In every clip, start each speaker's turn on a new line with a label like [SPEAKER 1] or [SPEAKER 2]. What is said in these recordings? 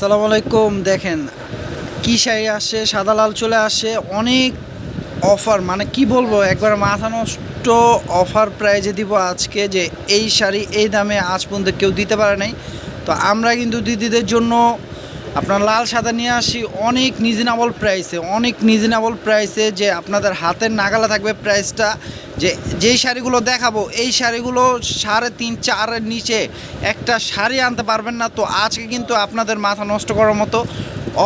[SPEAKER 1] সালাম আলাইকুম। দেখেন, কি শাড়ি আসে, সাদা, লাল চলে আসে, অনেক অফার। মানে কি বলব, একবার মাথা নষ্ট অফার প্রাইজে দিব আজকে যে এই শাড়ি এই দামে আজ পর্যন্ত কেউ দিতে পারে নাই। তো আমরা কিন্তু দিদিদের জন্য আপনার লাল সাদা নিয়ে আসি, অনেক রিজনেবল প্রাইসে অনেক রিজনেবল প্রাইসে যে আপনাদের হাতের নাগালে থাকবে প্রাইসটা যে, যেই শাড়িগুলো দেখাবো, এই শাড়িগুলো সাড়ে তিন, চারের নিচে একটা শাড়ি আনতে পারবেন না। তো আজকে কিন্তু আপনাদের মাথা নষ্ট করার মতো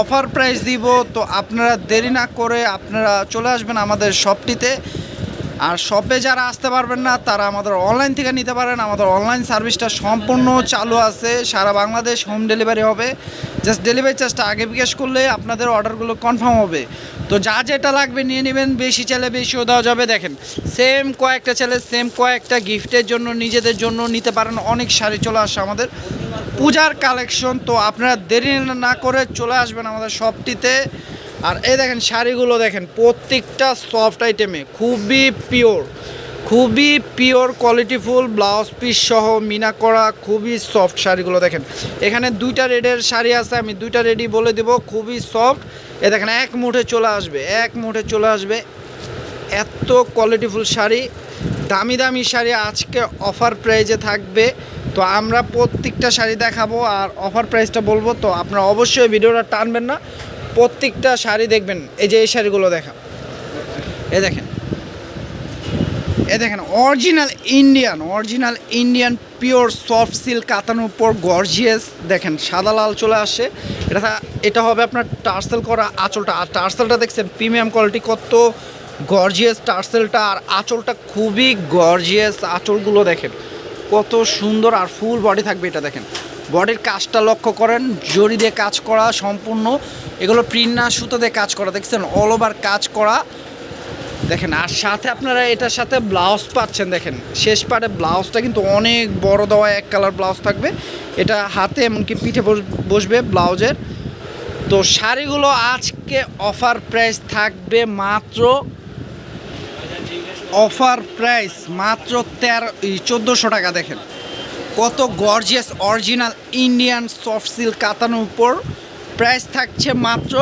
[SPEAKER 1] অফার প্রাইস দিব। তো আপনারা দেরি না করে আপনারা চলে আসবেন আমাদের শপটিতে আর শপে যারা আসতে পারবেন না, তারা আমাদের অনলাইন থেকে নিতে পারেন। আমাদের অনলাইন সার্ভিসটা সম্পূর্ণ চালু আছে। সারা বাংলাদেশ হোম ডেলিভারি হবে। জাস্ট ডেলিভারি চার্জটা আগে বিকাশ করলে আপনাদের অর্ডারগুলো কনফার্ম হবে। তো যা যেটা লাগবে নিয়ে নেবেন। বেশি চাইলে বেশিও দেওয়া যাবে। দেখেন সেম কয়েকটা চাইলে সেম কয়েকটা গিফটের জন্য, নিজেদের জন্য নিতে পারেন। অনেক শাড়ি চলে আসে আমাদের। পূজার কালেকশন তো আপনারা দেরি না করে চলে আসবেন আমাদের শপটিতে আর এই দেখেন শাড়িগুলো দেখেন, প্রত্যেকটা সফট আইটেমে খুবই পিওর খুবই পিওর কোয়ালিটিফুল ব্লাউজ পিস সহ মিনা করা খুবই সফট শাড়িগুলো দেখেন। এখানে দুইটা রেডের শাড়ি আছে, আমি দুইটা রেডি বলে দেব, খুবই সফট এ দেখেন, এক মুঠে চলে আসবে, এক মুঠে চলে আসবে। এত কোয়ালিটিফুল শাড়ি, দামি দামি শাড়ি আজকে অফার প্রাইজে থাকবে। তো আমরা প্রত্যেকটা শাড়ি দেখাবো, আর অফার প্রাইসটা বলব, তো আপনারা অবশ্যই ভিডিওটা টানবেন না। প্রত্যেকটা শাড়ি দেখবেন, এই যে এই শাড়িগুলো দেখা। এ দেখেন। এ দেখেন original Indian original Indian pure soft silk কাতানোর উপর গর্জিয়াস দেখেন, সাদা লাল চলে আসে। এটা এটা হবে আপনার টার্সেল করা আঁচলটা। আর টার্সেলটা দেখছেন প্রিমিয়াম কোয়ালিটি কত গর্জিয়াস টার্সেলটা। আর আঁচলটা খুবই গর্জিয়াস আঁচলগুলো দেখেন। কত সুন্দর আর ফুল বডি থাকবে এটা দেখেন। বডির কাজটা লক্ষ্য করেন, জড়ি দিয়ে কাজ করা সম্পূর্ণ, এগুলো প্রিন্ট না সুতো দিয়ে কাজ করা, দেখছেন? অল ওভার কাজ করা। দেখেন, আর সাথে আপনারা এটার সাথে ব্লাউজ পাচ্ছেন, দেখেন? শেষ পারে ব্লাউজটা কিন্তু অনেক বড় দেওয়া, এক কালার ব্লাউজ থাকবে। এটা হাতে এমনকি পিঠে বস- বসবে ব্লাউজের তো শাড়িগুলো আজকে অফার প্রাইস থাকবে মাত্র অফার প্রাইস মাত্র তেরো চোদ্দোশো টাকা, দেখেন। কত gorgeous original Indian soft silk কাতানোর উপর প্রাইস থাকছে মাত্র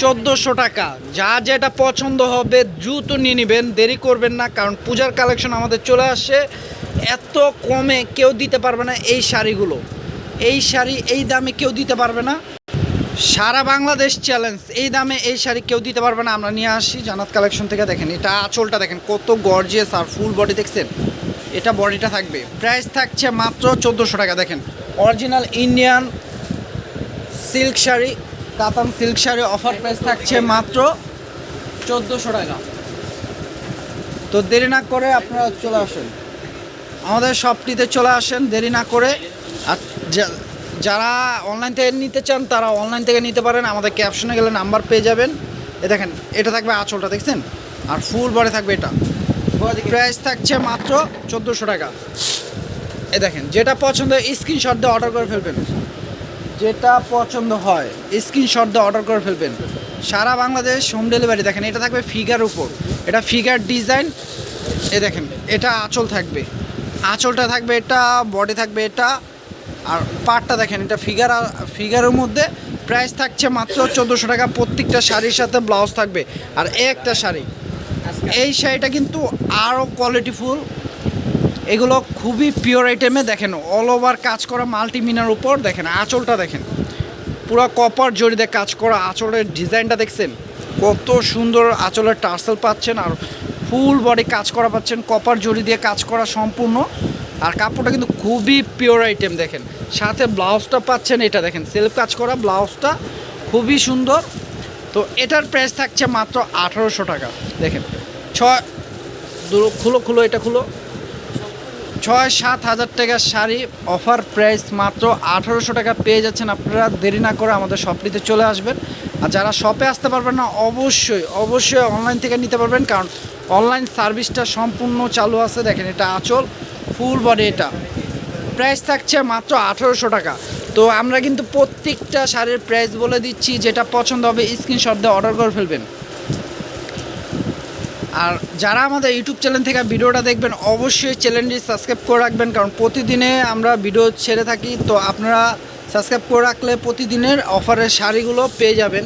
[SPEAKER 1] চোদ্দোশো টাকা। যা যেটা পছন্দ হবে দ্রুত নিয়ে নেবেন, দেরি করবেন না, কারণ পূজার কালেকশন আমাদের চলে আসে। এত কমে কেউ দিতে পারবে না এই শাড়িগুলো। এই শাড়ি এই দামে কেউ দিতে পারবে না। সারা বাংলাদেশ চ্যালেঞ্জ এই দামে এই শাড়ি কেউ দিতে পারবে না। আমরা নিয়ে আসি জানাত কালেকশন থেকে, দেখেন এটা আঁচলটা দেখেন, কত গর্জিয়াস আর ফুল বডি দেখছেন? এটা বডিটা থাকবে। প্রাইস থাকছে মাত্র চোদ্দোশো টাকা, দেখেন। অরিজিনাল ইন্ডিয়ান সিল্ক শাড়ি, কাতান সিল্ক শাড়ি অফার প্রাইস থাকছে মাত্র চোদ্দোশো টাকা। তো দেরি না করে আপনারা চলে আসেন। আমাদের শপটিতে চলে আসেন, দেরি না করে। আর যারা অনলাইন থেকে নিতে চান, তারা অনলাইন থেকে নিতে পারেন। আমাদের ক্যাপশনে গেলে নাম্বার পেয়ে যাবেন। এ দেখেন, এটা থাকবে আঁচলটা, দেখছেন? আর ফুল বডি থাকবে এটা। প্রাইস থাকছে মাত্র চোদ্দোশো টাকা। এ দেখেন, যেটা পছন্দ স্ক্রিনশট দিয়ে অর্ডার করে ফেলবেন। যেটা পছন্দ হয় স্ক্রিনশট দিয়ে অর্ডার করে ফেলবেন। সারা বাংলাদেশ হোম ডেলিভারি দেখেন, এটা থাকবে ফিগার উপর। এটা ফিগার ডিজাইন এ দেখেন, এটা আঁচল থাকবে। আঁচলটা থাকবে, এটা বডি থাকবে, এটা, আর পাটটা দেখেন, এটা ফিগার ফিগারের মধ্যে প্রাইস থাকছে মাত্র চোদ্দোশো টাকা। প্রত্যেকটা শাড়ির সাথে ব্লাউজ থাকবে। আর একটা শাড়ি এই শাড়িটা কিন্তু আরও কোয়ালিটিফুল এগুলো খুবই পিওর আইটেমে দেখেন অল ওভার কাজ করা মাল্টিমিনার উপর দেখেন, আঁচলটা দেখেন। পুরো কপার জড়িতে কাজ করা আঁচলের ডিজাইনটা দেখছেন? কত সুন্দর আঁচলের টার্সেল পাচ্ছেন আর ফুল বডি কাজ করা পাচ্ছেন কপার জড়ি দিয়ে কাজ করা সম্পূর্ণ। আর কাপড়টা কিন্তু খুবই পিওর আইটেম দেখেন। সাথে ব্লাউজটা পাচ্ছেন, এটা দেখেন সেলফ কাজ করা ব্লাউজটা খুবই সুন্দর। তো এটার প্রাইস থাকছে মাত্র আঠারোশো টাকা। দেখেন, ছয় খুলো খুলো, এটা খুলো। ছয়, সাত হাজার টাকার শাড়ি অফার প্রাইস মাত্র আঠারোশো টাকা পেয়ে যাচ্ছেন আপনারা। দেরি না করে আমাদের শপটিতে চলে আসবেন। আর যারা শপে আসতে পারবেন না, অবশ্যই অবশ্যই অনলাইন থেকে নিতে পারবেন। কারণ অনলাইন সার্ভিসটা সম্পূর্ণ চালু আছে। দেখেন, এটা আঁচল ফুল বডি এটা। প্রাইস থাকছে মাত্র আঠারোশো টাকা। তো আমরা কিন্তু প্রত্যেকটা শাড়ির প্রাইস বলে দিচ্ছি, যেটা পছন্দ হবে স্ক্রিনশট দিয়ে অর্ডার করে ফেলবেন। আর যারা আমাদের ইউটিউব চ্যানেল থেকে ভিডিওটা দেখবেন, অবশ্যই চ্যানেলটি সাবস্ক্রাইব করে রাখবেন, কারণ প্রতিদিনে আমরা ভিডিও ছেড়ে থাকি। তো আপনারা সাবস্ক্রাইব করে রাখলে প্রতিদিনের অফারের শাড়িগুলো পেয়ে যাবেন।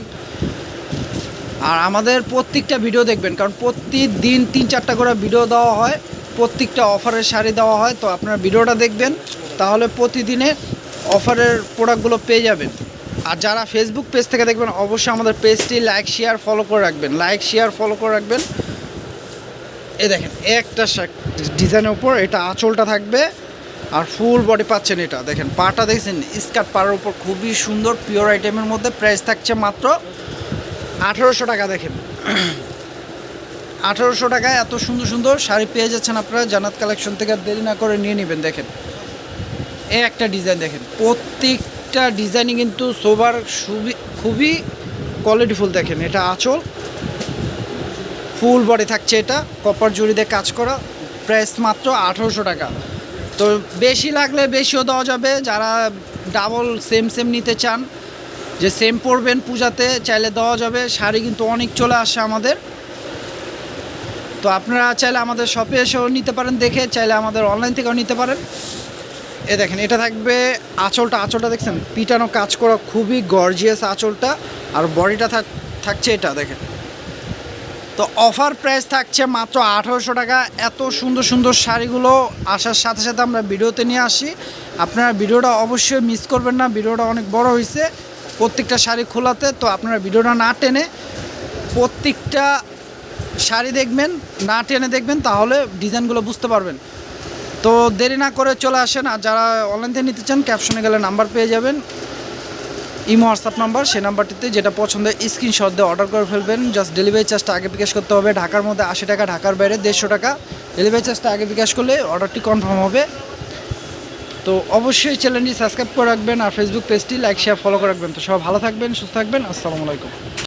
[SPEAKER 1] আর আমাদের প্রত্যেকটা ভিডিও দেখবেন, কারণ প্রতিদিন তিন চারটা করে ভিডিও দেওয়া হয়, প্রত্যেকটা অফারের শাড়ি দেওয়া হয়। তো আপনারা ভিডিওটা দেখবেন, তাহলে প্রতিদিনে অফারের প্রোডাক্টগুলো পেয়ে যাবেন। আর যারা ফেসবুক পেজ থেকে দেখবেন, অবশ্যই আমাদের পেজটি লাইক শেয়ার ফলো করে রাখবেন। লাইক শেয়ার ফলো করে রাখবেন। এ দেখেন, একটা ডিজাইনের উপর এটা আঁচলটা থাকবে, আর ফুল বডি পাচ্ছেন এটা। দেখেন, পাটা দেখছেন? স্কার্ট পাড়ার উপর খুবই সুন্দর পিওর আইটেমের মধ্যে প্রাইস থাকছে মাত্র আঠেরোশো টাকা, দেখেন। আঠেরোশো টাকায় এত সুন্দর সুন্দর শাড়ি পেয়ে যাচ্ছেন আপনারা। জানাত কালেকশন থেকে দেরি না করে নিয়ে নেবেন, দেখেন। এই একটা ডিজাইন দেখেন। প্রত্যেকটা ডিজাইনই কিন্তু সোবার খুবই খুবই কোয়ালিটিফুল দেখেন। এটা আঁচল। ফুল বডি থাকছে এটা। কপার জুড়ি দিয়ে কাজ করা। প্রাইস মাত্র আঠেরোশো টাকা। তো বেশি লাগলে বেশিও দেওয়া যাবে। যারা ডাবল সেম সেম নিতে চান, যে সেম পরবেন পূজাতে, চাইলে দেওয়া যাবে। শাড়ি কিন্তু অনেক চলে আসে আমাদের। তো আপনারা চাইলে আমাদের শপে এসেও নিতে পারেন, দেখে। চাইলে আমাদের অনলাইন থেকেও নিতে পারেন। এ দেখেন, এটা থাকবে আঁচলটা আঁচলটা দেখছেন? পিটানো কাজ করা খুবই গর্জিয়াস আঁচলটা। আর বডিটা থাকছে এটা, দেখেন। তো অফার প্রাইস থাকছে মাত্র আঠারোশো টাকা। এত সুন্দর সুন্দর শাড়িগুলো আসার সাথে সাথে আমরা ভিডিওতে নিয়ে আসি। আপনারা ভিডিওটা অবশ্যই মিস করবেন না। ভিডিওটা অনেক বড় হয়েছে প্রত্যেকটা শাড়ি খোলাতে। তো আপনারা ভিডিওটা না টেনে প্রত্যেকটা শাড়ি দেখবেন, না টেনে দেখবেন, তাহলে ডিজাইনগুলো বুঝতে পারবেন। তো দেরি না করে চলে আসেন আর যারা অনলাইন থেকে নিতে চান ক্যাপশনে গেলে নাম্বার পেয়ে যাবেন। ইমো হোয়াটসঅ্যাপ নাম্বার, সেই নাম্বারটিতে যেটা পছন্দের স্ক্রিনশট দিয়ে অর্ডার করে ফেলবেন। জাস্ট ডেলিভারি চার্জটা আগে বিকাশ করতে হবে। ঢাকার মধ্যে আশি টাকা, ঢাকার বাইরে দেড়শো টাকা। ডেলিভারি চার্জটা আগে বিকাশ করলে অর্ডারটি কনফার্ম হবে। তো অবশ্যই চ্যানেলটি সাবস্ক্রাইব করে রাখবেন আর ফেসবুক পেজটি লাইক শেয়ার ফলো করে রাখবেন। তো সবাই ভালো থাকবেন, সুস্থ থাকবেন। আসসালামু আলাইকুম।